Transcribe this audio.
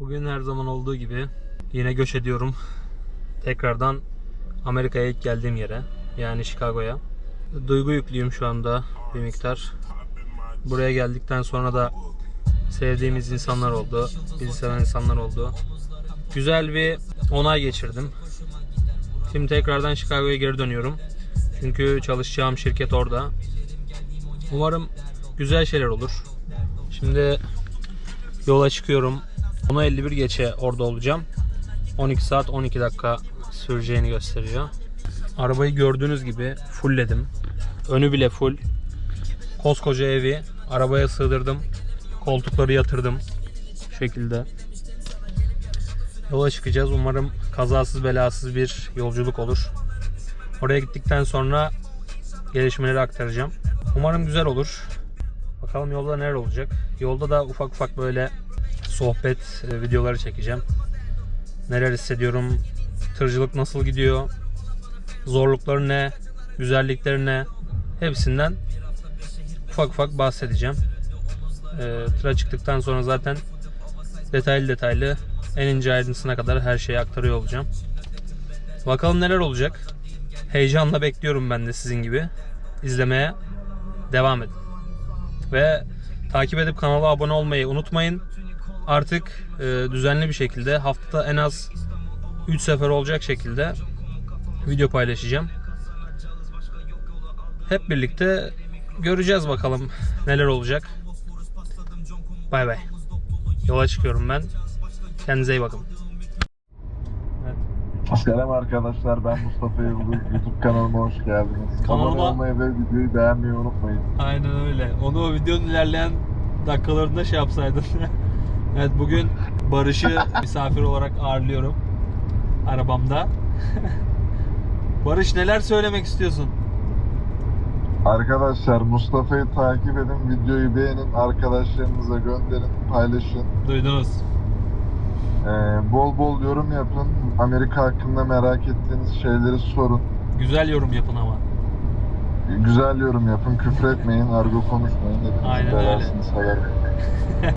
Bugün her zaman olduğu gibi yine göç ediyorum. Tekrardan Amerika'ya ilk geldiğim yere. Yani Chicago'ya. Duygu yüklüyüm şu anda bir miktar. Buraya geldikten sonra da sevdiğimiz insanlar oldu. Bizi seven insanlar oldu. Güzel bir onay geçirdim. Şimdi tekrardan Chicago'ya geri dönüyorum. Çünkü çalışacağım şirket orada. Umarım güzel şeyler olur. Şimdi yola çıkıyorum. 10.51 geçe orada olacağım. 12 saat 12 dakika süreceğini gösteriyor. Arabayı gördüğünüz gibi fullledim. Önü bile full. Koskoca evi arabaya sığdırdım. Koltukları yatırdım. Bu şekilde. Yola çıkacağız. Umarım kazasız belasız bir yolculuk olur. Oraya gittikten sonra gelişmeleri aktaracağım. Umarım güzel olur. Bakalım yolda neler olacak. Yolda da ufak ufak böyle sohbet e, videoları çekeceğim. Neler hissediyorum, tırcılık nasıl gidiyor, zorlukları ne, güzellikleri ne, hepsinden ufak ufak bahsedeceğim. E, tıra çıktıktan sonra zaten detaylı detaylı en ince ayrıntısına kadar her şeyi aktarıyor olacağım. Bakalım neler olacak. Heyecanla bekliyorum ben de sizin gibi. İzlemeye devam edin. Ve takip edip kanala abone olmayı unutmayın. Artık e, düzenli bir şekilde haftada en az 3 sefer olacak şekilde video paylaşacağım. Hep birlikte göreceğiz bakalım neler olacak. Bay bay. Yola çıkıyorum ben. Kendinize iyi bakın. Selam arkadaşlar ben Mustafa Yıldız. YouTube kanalıma hoş geldiniz. Kanalıma- Abone olmayı ve videoyu beğenmeyi unutmayın. Aynen öyle. Onu o videonun ilerleyen dakikalarında şey yapsaydın. evet bugün Barış'ı misafir olarak ağırlıyorum. Arabamda. Barış neler söylemek istiyorsun? Arkadaşlar Mustafa'yı takip edin, videoyu beğenin, arkadaşlarınıza gönderin, paylaşın. Duydunuz. Ee, bol bol yorum yapın. Amerika hakkında merak ettiğiniz şeyleri sorun. Güzel yorum yapın ama. Güzel yorum yapın, küfür etmeyin, argo konuşmayın. Hepinizin Aynen öyle.